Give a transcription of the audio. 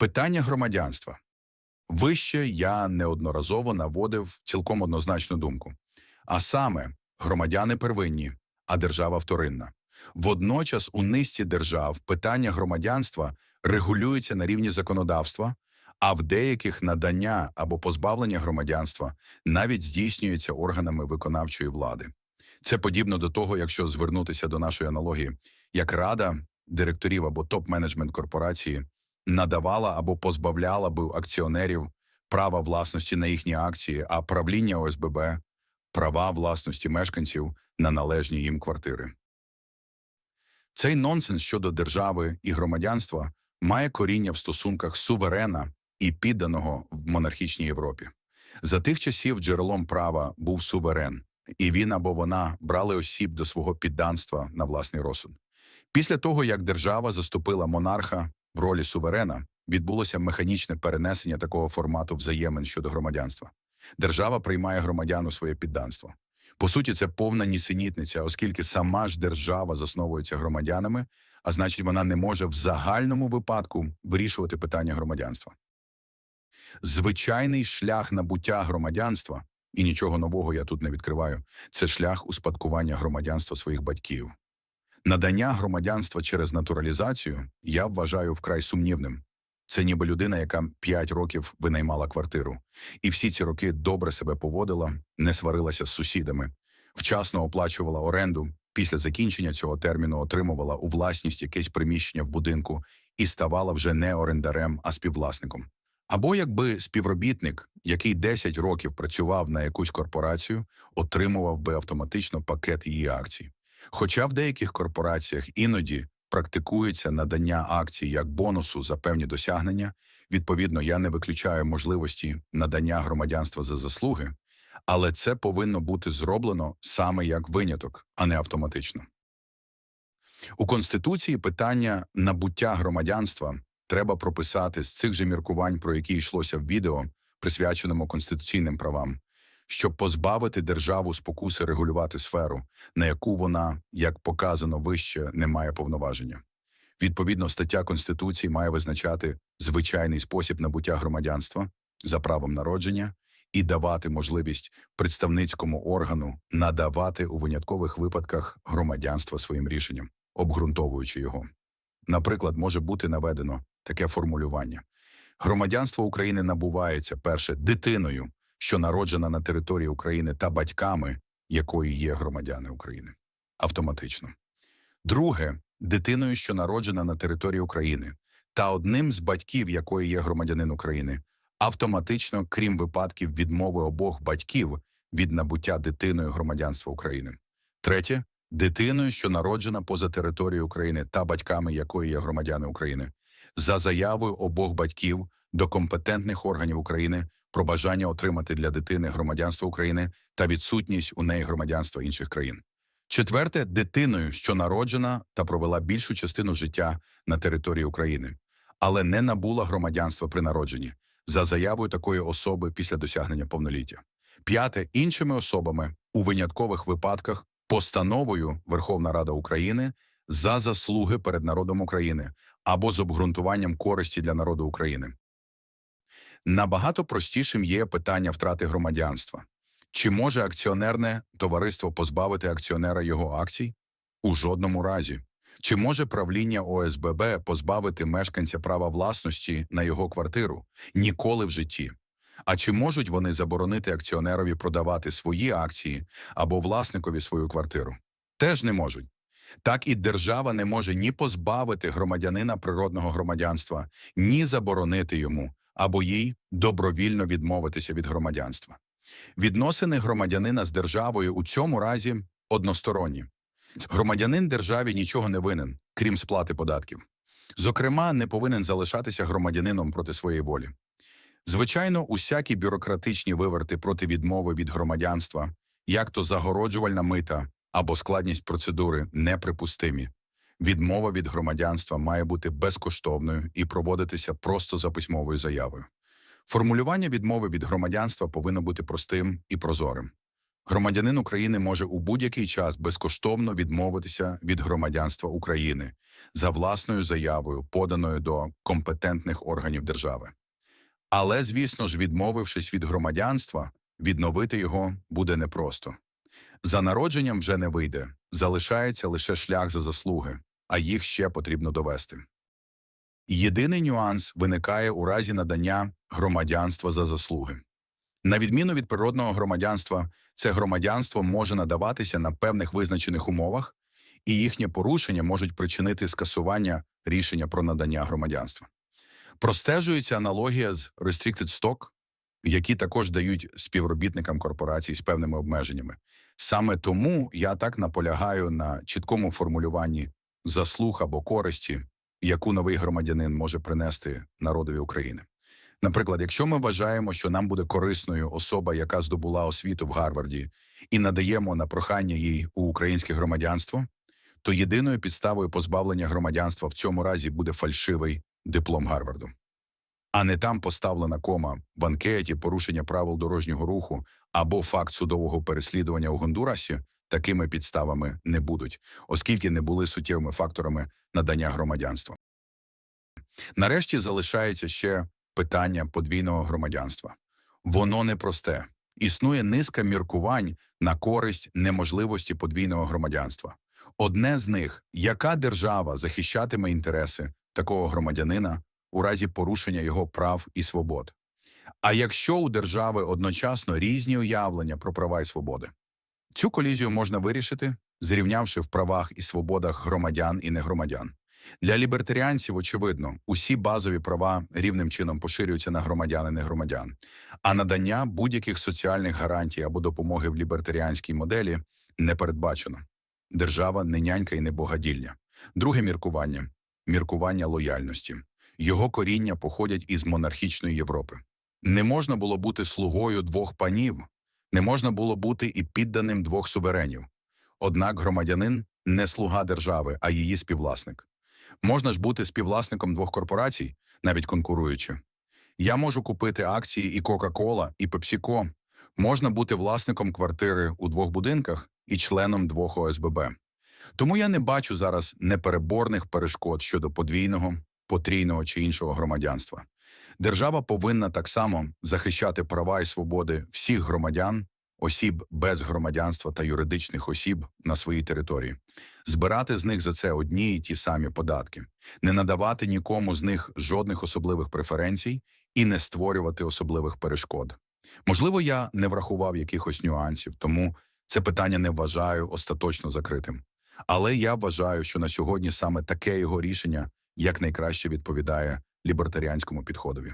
Питання громадянства. Вище я неодноразово наводив цілком однозначну думку. А саме, громадяни первинні, а держава вторинна. Водночас у низці держав питання громадянства регулюється на рівні законодавства, а в деяких надання або позбавлення громадянства навіть здійснюється органами виконавчої влади. Це подібно до того, якщо звернутися до нашої аналогії, як рада директорів або топ-менеджмент корпорації надавала або позбавляла би акціонерів права власності на їхні акції, а правління ОСББ права власності мешканців на належні їм квартири. Цей нонсенс щодо держави і громадянства має коріння в стосунках суверена і підданого в монархічній Європі. За тих часів джерелом права був суверен, і він або вона брали осіб до свого підданства на власний розсуд. Після того, як держава заступила монарха в ролі суверена, відбулося механічне перенесення такого формату взаємин щодо громадянства. Держава приймає громадян у своє підданство. По суті, це повна нісенітниця, оскільки сама ж держава засновується громадянами, а значить, вона не може в загальному випадку вирішувати питання громадянства. Звичайний шлях набуття громадянства, і нічого нового я тут не відкриваю, це шлях успадкування громадянства своїх батьків. Надання громадянства через натуралізацію я вважаю вкрай сумнівним. Це ніби людина, яка 5 років винаймала квартиру, і всі ці роки добре себе поводила, не сварилася з сусідами, вчасно оплачувала оренду, після закінчення цього терміну отримувала у власність якесь приміщення в будинку і ставала вже не орендарем, а співвласником. Або якби співробітник, який 10 років працював на якусь корпорацію, отримував би автоматично пакет її акцій. Хоча в деяких корпораціях іноді практикується надання акцій як бонусу за певні досягнення, відповідно, я не виключаю можливості надання громадянства за заслуги, але це повинно бути зроблено саме як виняток, а не автоматично. У Конституції питання набуття громадянства треба прописати з цих же міркувань, про які йшлося в відео, присвяченому конституційним правам, щоб позбавити державу спокуси регулювати сферу, на яку вона, як показано вище, не має повноваження. Відповідно, стаття Конституції має визначати звичайний спосіб набуття громадянства за правом народження і давати можливість представницькому органу надавати у виняткових випадках громадянство своїм рішенням, обґрунтовуючи його. Наприклад, може бути наведено таке формулювання: громадянство України набувається перше дитиною, що народжена на території України та батьками, якої є громадяни України, автоматично. Друге дитиною, що народжена на території України, та одним з батьків, якої є громадянин України, автоматично, крім випадків відмови обох батьків від набуття дитиною громадянства України. Третє дитиною, що народжена поза територією України та батьками якої є громадяни України, за заявою обох батьків до компетентних органів України про бажання отримати для дитини громадянство України та відсутність у неї громадянства інших країн. Четверте дитиною, що народжена та провела більшу частину життя на території України, але не набула громадянства при народженні за заявою такої особи після досягнення повноліття. П'яте іншими особами у виняткових випадках постановою Верховна Рада України за заслуги перед народом України або з обґрунтуванням користі для народу України. Набагато простішим є питання втрати громадянства. Чи може акціонерне товариство позбавити акціонера його акцій? У жодному разі. Чи може правління ОСББ позбавити мешканця права власності на його квартиру? Ніколи в житті. А чи можуть вони заборонити акціонерові продавати свої акції або власникові свою квартиру? Теж не можуть. Так і держава не може ні позбавити громадянина природного громадянства, ні заборонити йому або їй добровільно відмовитися від громадянства. Відносини громадянина з державою у цьому разі односторонні. Громадянин державі нічого не винен, крім сплати податків. Зокрема, не повинен залишатися громадянином проти своєї волі. Звичайно, усякі бюрократичні виверти проти відмови від громадянства, як то загороджувальна мита або складність процедури, неприпустимі. Відмова від громадянства має бути безкоштовною і проводитися просто за письмовою заявою. Формулювання відмови від громадянства повинно бути простим і прозорим. Громадянин України може у будь-який час безкоштовно відмовитися від громадянства України за власною заявою, поданою до компетентних органів держави. Але, звісно ж, відмовившись від громадянства, відновити його буде непросто. За народженням вже не вийде, залишається лише шлях за заслуги, а їх ще потрібно довести. Єдиний нюанс виникає у разі надання громадянства за заслуги. На відміну від природного громадянства, це громадянство може надаватися на певних визначених умовах, і їхнє порушення можуть причинити скасування рішення про надання громадянства. Простежується аналогія з Restricted Stock, які також дають співробітникам корпорацій з певними обмеженнями. Саме тому я так наполягаю на чіткому формулюванні заслуг або користі, яку новий громадянин може принести народові України. Наприклад, якщо ми вважаємо, що нам буде корисною особа, яка здобула освіту в Гарварді, і надаємо на прохання їй у українське громадянство, то єдиною підставою позбавлення громадянства в цьому разі буде фальшивий диплом Гарварду. А не там поставлена кома в анкеті порушення правил дорожнього руху або факт судового переслідування у Гондурасі такими підставами не будуть, оскільки не були суттєвими факторами надання громадянства. Нарешті залишається ще питання подвійного громадянства. Воно непросте. Існує низка міркувань на користь неможливості подвійного громадянства. Одне з них яка держава захищатиме інтереси такого громадянина у разі порушення його прав і свобод. А якщо у держави одночасно різні уявлення про права і свободи, цю колізію можна вирішити, зрівнявши в правах і свободах громадян і негромадян. Для лібертаріанців, очевидно, усі базові права рівним чином поширюються на громадян і негромадян, а надання будь-яких соціальних гарантій або допомоги в лібертаріанській моделі не передбачено. Держава не нянька і не богадільня. Друге міркування міркування лояльності. Його коріння походять із монархічної Європи. Не можна було бути слугою двох панів, не можна було бути і підданим двох суверенів. Однак громадянин не слуга держави, а її співвласник. Можна ж бути співвласником двох корпорацій, навіть конкуруючи. Я можу купити акції і Кока-Кола, і Пепсіко. Можна бути власником квартири у двох будинках і членом двох ОСББ. Тому я не бачу зараз непереборних перешкод щодо подвійного, потрійного чи іншого громадянства. Держава повинна так само захищати права і свободи всіх громадян, осіб без громадянства та юридичних осіб на своїй території, збирати з них за це одні і ті самі податки, не надавати нікому з них жодних особливих преференцій і не створювати особливих перешкод. Можливо, я не врахував якихось нюансів, тому це питання не вважаю остаточно закритим. Але я вважаю, що на сьогодні саме таке його рішення якнайкраще відповідає лібертаріанському підходові.